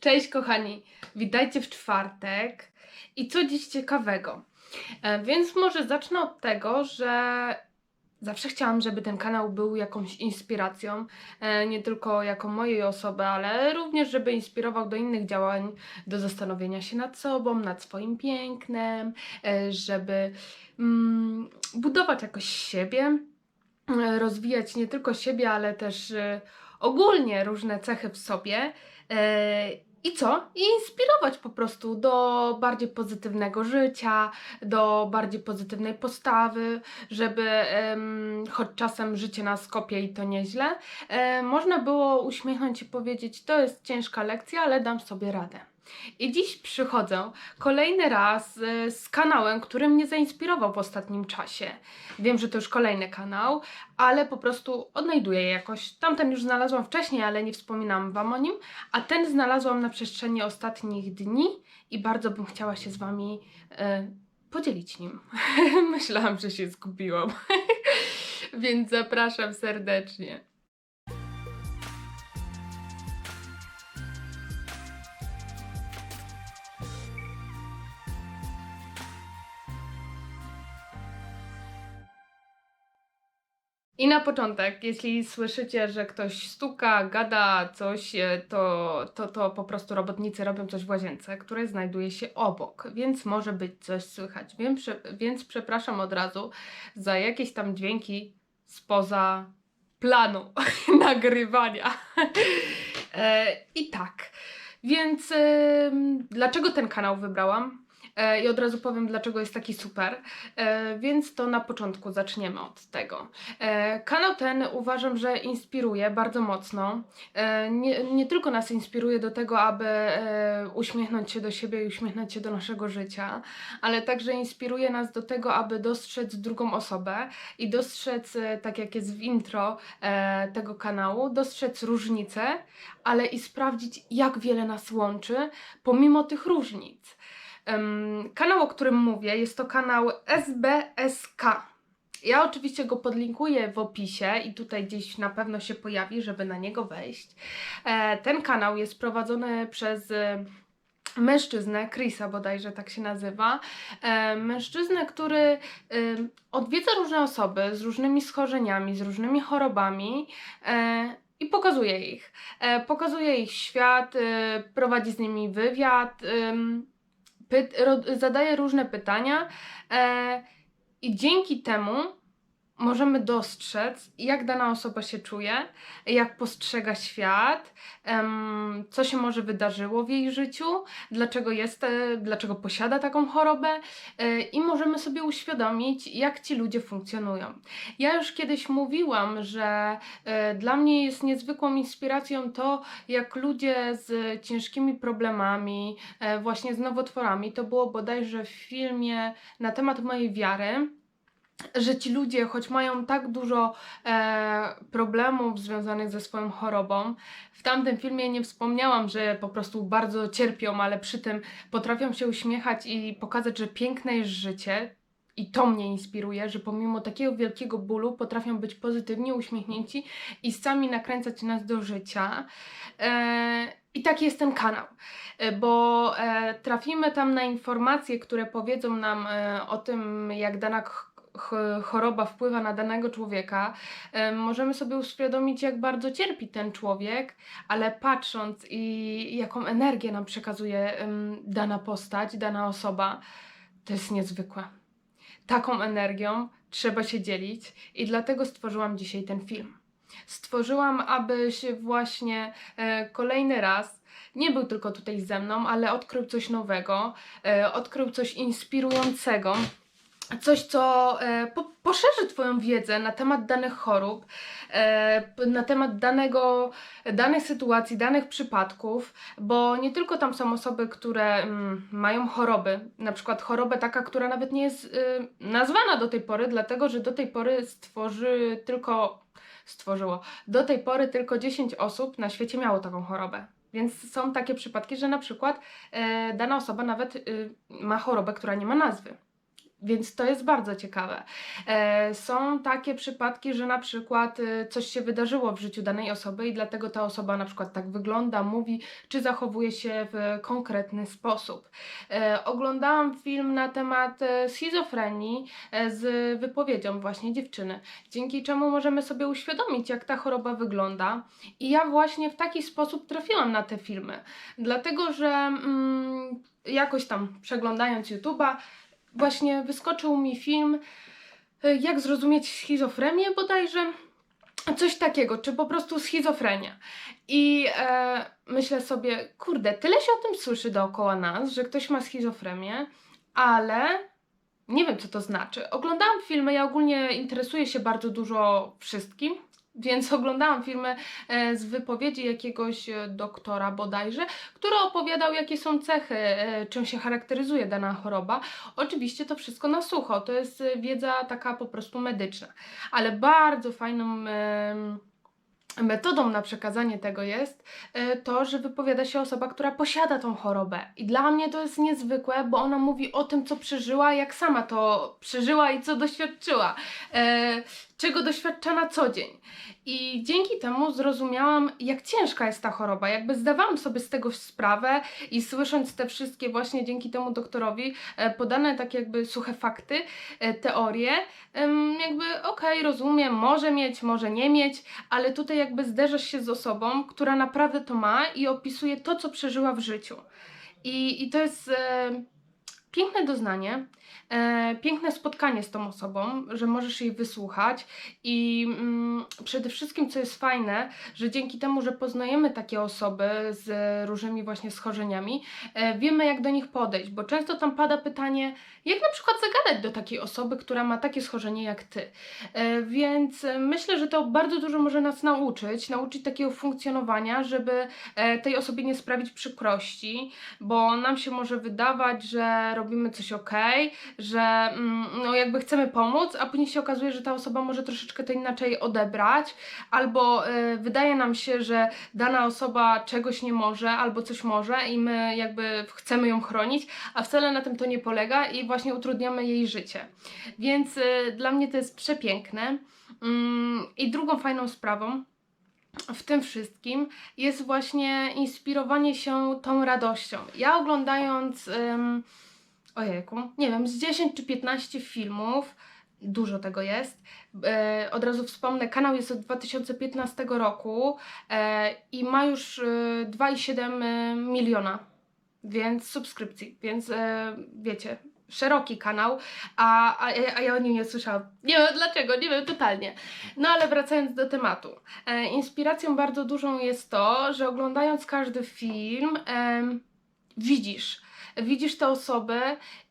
Cześć kochani, witajcie w czwartek. I co dziś ciekawego? E, więc może zacznę od tego, że zawsze chciałam, żeby ten kanał był jakąś inspiracją, e, nie tylko jako mojej osoby, ale również, żeby inspirował do innych działań, do zastanowienia się nad sobą, nad swoim pięknem, e, żeby mm, budować jakoś siebie, e, rozwijać nie tylko siebie, ale też e, ogólnie różne cechy w sobie. E, I co? I inspirować po prostu do bardziej pozytywnego życia, do bardziej pozytywnej postawy, żeby choć czasem życie nas kopie i to nieźle, e, można było uśmiechnąć i powiedzieć: To jest ciężka lekcja, ale dam sobie radę. I dziś przychodzę kolejny raz e, z kanałem, który mnie zainspirował w ostatnim czasie. Wiem, że to już kolejny kanał, ale po prostu odnajduję je jakoś. Tamten już znalazłam wcześniej, ale nie wspominam Wam o nim, a ten znalazłam na przestrzeni ostatnich dni i bardzo bym chciała się z Wami e, podzielić nim. Myślałam, że się zgubiłam. Więc zapraszam serdecznie. I na początek, jeśli słyszycie, że ktoś stuka, gada coś, e, to, to, to po prostu robotnicy robią coś w łazience, które znajduje się obok, więc może być coś słychać. Wiem, prze, więc przepraszam od razu za jakieś tam dźwięki spoza planu nagrywania. e, I tak, więc em, dlaczego ten kanał wybrałam? E, I od razu powiem, dlaczego jest taki super. E, więc to na początku zaczniemy od tego. E, kanał ten uważam, że inspiruje bardzo mocno. Nie, nie tylko nas inspiruje do tego, aby uśmiechnąć się do siebie i uśmiechnąć się do naszego życia, ale także inspiruje nas do tego, aby dostrzec drugą osobę i dostrzec, tak jak jest w intro tego kanału, dostrzec różnice, ale i sprawdzić, jak wiele nas łączy pomimo tych różnic. Kanał, o którym mówię, jest to kanał SBSK. Ja oczywiście go podlinkuję w opisie i tutaj gdzieś na pewno się pojawi, żeby na niego wejść. E, ten kanał jest prowadzony przez e, mężczyznę, Chrisa bodajże tak się nazywa. E, mężczyznę, który odwiedza różne osoby z różnymi schorzeniami, z różnymi chorobami. I pokazuje ich. Pokazuje ich świat, prowadzi z nimi wywiad, zadaje różne pytania e, i dzięki temu możemy dostrzec, jak dana osoba się czuje, jak postrzega świat, co się może wydarzyło w jej życiu, dlaczego jest, e, dlaczego posiada taką chorobę e, i możemy sobie uświadomić, jak ci ludzie funkcjonują. Ja już kiedyś mówiłam, że e, dla mnie jest niezwykłą inspiracją to, jak ludzie z ciężkimi problemami, właśnie z nowotworami, to było bodajże w filmie na temat mojej wiary, że ci ludzie, choć mają tak dużo e, problemów związanych ze swoją chorobą, w tamtym filmie nie wspomniałam, że po prostu bardzo cierpią, ale przy tym potrafią się uśmiechać i pokazać, że piękne jest życie. I to mnie inspiruje, że pomimo takiego wielkiego bólu potrafią być pozytywnie uśmiechnięci i sami nakręcać nas do życia. E, I taki jest ten kanał, e, bo e, trafimy tam na informacje, które powiedzą nam e, o tym, jak dana choroba wpływa na danego człowieka, em, możemy sobie uświadomić, jak bardzo cierpi ten człowiek, ale patrząc i jaką energię nam przekazuje dana postać, dana osoba, to jest niezwykłe. Taką energią trzeba się dzielić i dlatego stworzyłam dzisiaj ten film. Stworzyłam, abyś właśnie e, kolejny raz nie był tylko tutaj ze mną, ale odkrył coś nowego, e, odkrył coś inspirującego coś, co e, po, poszerzy Twoją wiedzę na temat danych chorób, e, na temat danego, danych sytuacji, danych przypadków, bo nie tylko tam są osoby, które mm, mają choroby, na przykład chorobę taka, która nawet nie jest y, nazwana do tej pory, dlatego że do tej pory stworzy tylko, stworzyło, do tej pory tylko 10 osób na świecie miało taką chorobę. Więc są takie przypadki, że na przykład e, dana osoba nawet y, ma chorobę, która nie ma nazwy Więc to jest bardzo ciekawe. E, są takie przypadki, że na przykład e, coś się wydarzyło w życiu danej osoby i dlatego ta osoba na przykład tak wygląda, mówi, czy zachowuje się w konkretny sposób. E, oglądałam film na temat schizofrenii z wypowiedzią właśnie dziewczyny, dzięki czemu możemy sobie uświadomić, jak ta choroba wygląda. I ja właśnie w taki sposób trafiłam na te filmy, dlatego że mm, jakoś tam przeglądając YouTube'a, właśnie wyskoczył mi film y, Jak zrozumieć schizofrenię bodajże. Coś takiego, czy po prostu schizofrenia. I e, myślę sobie, kurde, tyle się o tym słyszy dookoła nas, że ktoś ma schizofrenię, ale nie wiem, co to znaczy. Oglądałam filmy, ja ogólnie interesuję się bardzo dużo wszystkim, więc oglądałam filmy e, z wypowiedzi jakiegoś e, doktora bodajże, który opowiadał, jakie są cechy, e, czym się charakteryzuje dana choroba. Oczywiście to wszystko na sucho, to jest wiedza taka po prostu medyczna, ale bardzo fajną. Metodą na przekazanie tego jest e, to, że wypowiada się osoba, która posiada tą chorobę. I dla mnie to jest niezwykłe, bo ona mówi o tym, co przeżyła, jak sama to przeżyła i co doświadczyła, e, czego doświadcza na co dzień. I dzięki temu zrozumiałam, jak ciężka jest ta choroba. Jakby zdawałam sobie z tego sprawę i słysząc te wszystkie właśnie dzięki temu doktorowi e, podane tak jakby suche fakty, teorie, jakby okej, rozumiem, może mieć, może nie mieć, ale tutaj jakby zderzasz się z osobą, która naprawdę to ma i opisuje to, co przeżyła w życiu. I, i to jest e, piękne doznanie, e, piękne spotkanie z tą osobą, że możesz jej wysłuchać i mm, przede wszystkim, co jest fajne, że dzięki temu, że poznajemy takie osoby z różnymi właśnie schorzeniami, e, wiemy jak do nich podejść, bo często tam pada pytanie, jak na przykład zagadać do takiej osoby, która ma takie schorzenie jak ty. E, Więc myślę, że to bardzo dużo może nas nauczyć, nauczyć takiego funkcjonowania, żeby e, tej osobie nie sprawić przykrości, bo nam się może wydawać, że robimy coś ok, że mm, no jakby chcemy pomóc, a później się okazuje, że ta osoba może troszeczkę to inaczej odebrać, albo e, wydaje nam się, że dana osoba czegoś nie może, albo coś może i my jakby chcemy ją chronić, a wcale na tym to nie polega i właśnie utrudniamy jej życie. Więc e, dla mnie to jest przepiękne. Mm, I drugą fajną sprawą, w tym wszystkim jest właśnie inspirowanie się tą radością. Ja oglądając, ojejku, nie wiem, z 10 czy 15 filmów, dużo tego jest. E, od razu wspomnę, kanał jest od 2015 roku e, i ma już e, 2,7 e, miliona więc subskrypcji, więc e, wiecie, szeroki kanał, a, a, a ja o nim nie słyszałam. Nie wiem dlaczego, nie wiem totalnie. No ale wracając do tematu. E, inspiracją bardzo dużą jest to, że oglądając każdy film em, widzisz. Widzisz te osoby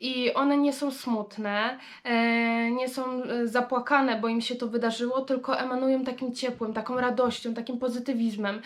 i one nie są smutne, e, nie są e, zapłakane, bo im się to wydarzyło, tylko emanują takim ciepłem, taką radością, takim pozytywizmem.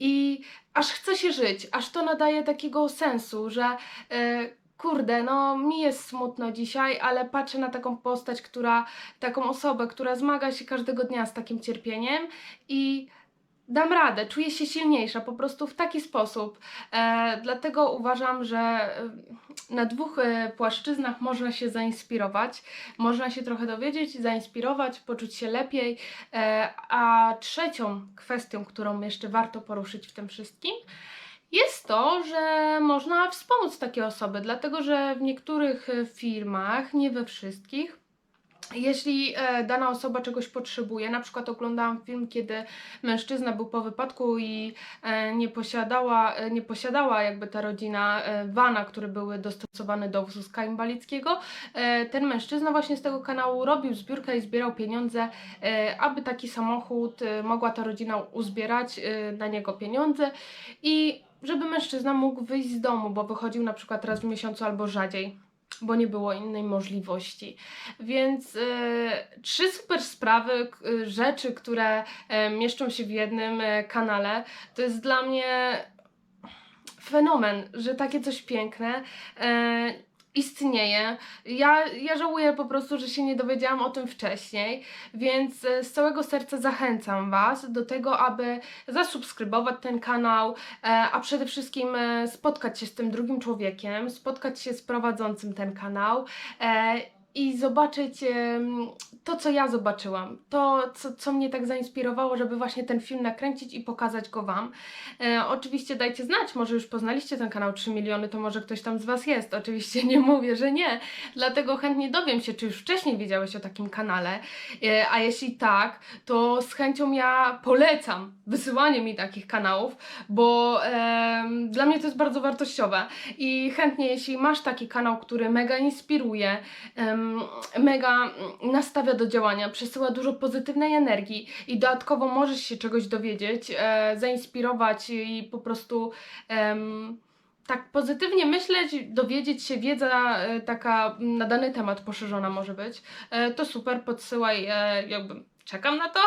I aż chce się żyć, aż to nadaje takiego sensu, że e, kurde, no mi jest smutno dzisiaj, ale patrzę na taką postać, która, taką osobę, która zmaga się każdego dnia z takim cierpieniem i dam radę, czuję się silniejsza po prostu w taki sposób. E, dlatego uważam, że e, na dwóch e, płaszczyznach można się zainspirować, można się trochę dowiedzieć, zainspirować, poczuć się lepiej. E, a trzecią kwestią, którą jeszcze warto poruszyć w tym wszystkim, jest to, że można wspomóc takie osoby, dlatego że w niektórych e, firmach, nie we wszystkich, jeśli e, dana osoba czegoś potrzebuje, na przykład oglądałam film, kiedy mężczyzna był po wypadku i e, nie posiadała, e, nie posiadała jakby ta rodzina e, wana, który były dostosowane do wózka inwalidzkiego, ten mężczyzna właśnie z tego kanału robił zbiórkę i zbierał pieniądze, aby taki samochód mogła ta rodzina uzbierać na niego pieniądze i żeby mężczyzna mógł wyjść z domu, bo wychodził na przykład raz w miesiącu albo rzadziej, bo nie było innej możliwości. Więc e, trzy super sprawy, e, rzeczy, które e, mieszczą się w jednym e, kanale, to jest dla mnie fenomen, że takie coś piękne e, istnieje. Ja, ja żałuję po prostu, że się nie dowiedziałam o tym wcześniej, więc e, z całego serca zachęcam Was do tego, aby zasubskrybować ten kanał, e, a przede wszystkim e, spotkać się z tym drugim człowiekiem, spotkać się z prowadzącym ten kanał. E, i zobaczyć em, to, co ja zobaczyłam, to, co, co mnie tak zainspirowało, żeby właśnie ten film nakręcić i pokazać go Wam. E, oczywiście dajcie znać, może już poznaliście ten kanał 3 miliony, to może ktoś tam z Was jest. Oczywiście nie mówię, że nie, dlatego chętnie dowiem się, czy już wcześniej wiedziałeś o takim kanale, e, a jeśli tak, to z chęcią ja polecam wysyłanie mi takich kanałów, bo em, dla mnie to jest bardzo wartościowe i chętnie, jeśli masz taki kanał, który mega inspiruje, em, mega nastawia do działania, przesyła dużo pozytywnej energii i dodatkowo możesz się czegoś dowiedzieć, e, zainspirować i po prostu tak pozytywnie myśleć, dowiedzieć się, wiedza e, taka na dany temat poszerzona może być, e, to super, podsyłaj, jakby czekam na to.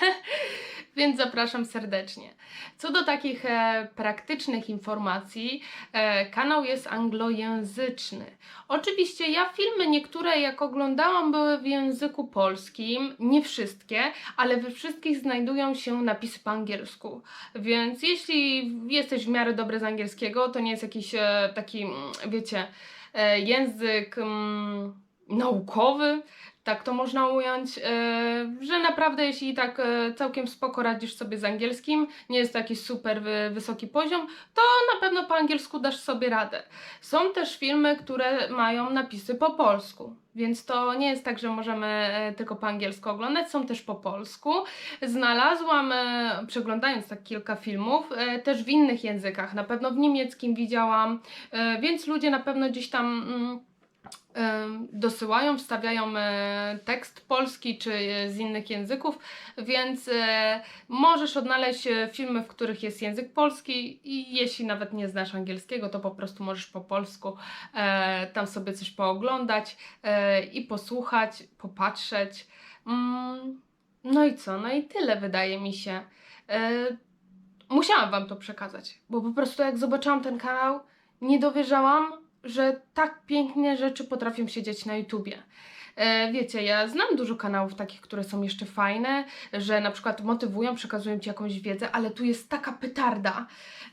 Więc zapraszam serdecznie. Co do takich e, praktycznych informacji, e, kanał jest anglojęzyczny. Oczywiście ja filmy niektóre jak oglądałam były w języku polskim, nie wszystkie, ale we wszystkich znajdują się napisy po angielsku. Więc jeśli jesteś w miarę dobry z angielskiego, to nie jest jakiś e, taki, mm, wiecie, e, język mm, naukowy, tak to można ująć, e, że naprawdę jeśli tak e, całkiem spoko radzisz sobie z angielskim, nie jest to jakiś super wy, wysoki poziom, to na pewno po angielsku dasz sobie radę. Są też filmy, które mają napisy po polsku. Więc to nie jest tak, że możemy e, tylko po angielsku oglądać, są też po polsku. Znalazłam, przeglądając tak kilka filmów, też w innych językach. Na pewno w niemieckim widziałam, więc ludzie na pewno gdzieś tam. Dosyłają, wstawiają e, tekst polski czy e, z innych języków, więc e, możesz odnaleźć filmy, w których jest język polski i jeśli nawet nie znasz angielskiego, to po prostu możesz po polsku tam sobie coś pooglądać i posłuchać, popatrzeć. Mm, no i co? No i tyle wydaje mi się. Musiałam Wam to przekazać, bo po prostu jak zobaczyłam ten kanał, nie dowierzałam, że tak piękne rzeczy potrafią się dziać na YouTubie. E, Wiecie, ja znam dużo kanałów takich, które są jeszcze fajne, że na przykład motywują, przekazują ci jakąś wiedzę, ale tu jest taka petarda,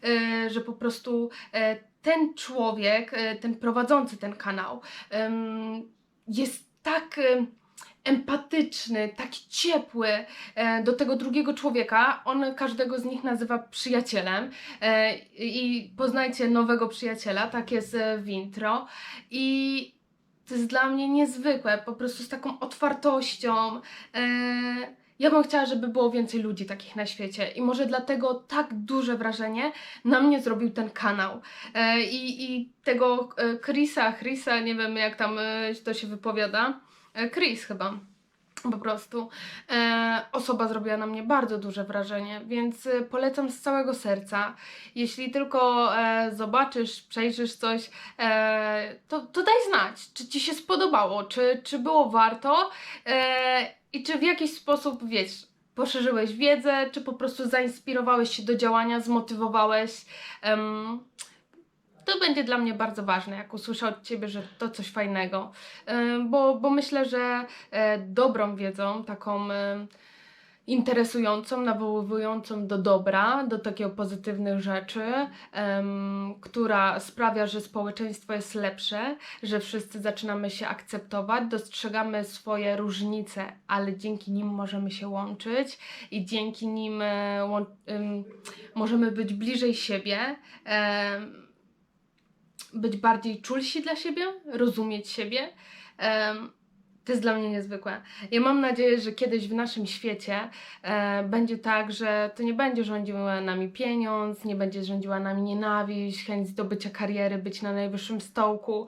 e, że po prostu e, ten człowiek, ten prowadzący ten kanał, jest tak empatyczny, taki ciepły e, do tego drugiego człowieka. On każdego z nich nazywa przyjacielem e, i poznajcie nowego przyjaciela, tak jest e, w intro. I to jest dla mnie niezwykłe, po prostu z taką otwartością. Ja bym chciała, żeby było więcej ludzi takich na świecie i może dlatego tak duże wrażenie na mnie zrobił ten kanał. I, i tego Chrisa, Chrisa, nie wiem jak tam to się wypowiada, Chris chyba. Po prostu e, osoba zrobiła na mnie bardzo duże wrażenie, więc e, polecam z całego serca. Jeśli tylko e, zobaczysz, przejrzysz coś, e, to, to daj znać, czy Ci się spodobało, czy, czy było warto e, i czy w jakiś sposób, wiesz, poszerzyłeś wiedzę, czy po prostu zainspirowałeś się do działania, zmotywowałeś. To będzie dla mnie bardzo ważne, jak usłyszę od Ciebie, że to coś fajnego, bo, bo myślę, że e, dobrą wiedzą, taką interesującą, nawoływującą do dobra, do takiego pozytywnych rzeczy, która sprawia, że społeczeństwo jest lepsze, że wszyscy zaczynamy się akceptować, dostrzegamy swoje różnice, ale dzięki nim możemy się łączyć i dzięki nim e, możemy być bliżej siebie. em, być bardziej czulsi dla siebie, rozumieć siebie. Em, to jest dla mnie niezwykłe. Ja mam nadzieję, że kiedyś w naszym świecie e, będzie tak, że to nie będzie rządziła nami pieniądz, nie będzie rządziła nami nienawiść, chęć zdobycia kariery, być na najwyższym stołku,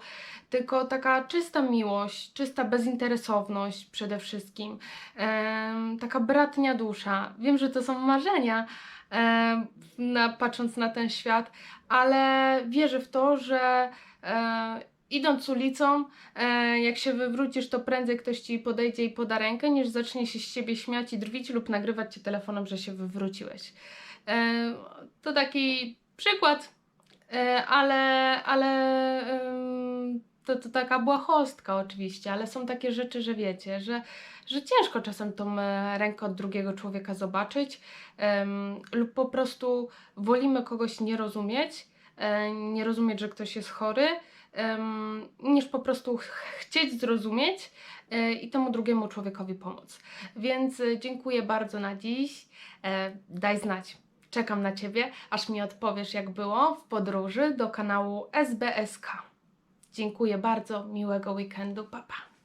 tylko taka czysta miłość, czysta bezinteresowność przede wszystkim, em, taka bratnia dusza. Wiem, że to są marzenia, na, patrząc na ten świat, ale wierzę w to, że e, idąc ulicą, e, jak się wywrócisz, to prędzej ktoś ci podejdzie i poda rękę, niż zacznie się z ciebie śmiać i drwić lub nagrywać cię telefonem, że się wywróciłeś. To taki przykład, e, ale, ale to, to taka błahostka oczywiście, ale są takie rzeczy, że wiecie, że, że ciężko czasem tą e, rękę od drugiego człowieka zobaczyć em, lub po prostu wolimy kogoś nie rozumieć, e, nie rozumieć, że ktoś jest chory, em, niż po prostu ch- chcieć zrozumieć e, i temu drugiemu człowiekowi pomóc. Więc dziękuję bardzo na dziś. E, Daj znać. Czekam na Ciebie, aż mi odpowiesz, jak było w podróży do kanału SBSK. Dziękuję bardzo, miłego weekendu, papa. Pa.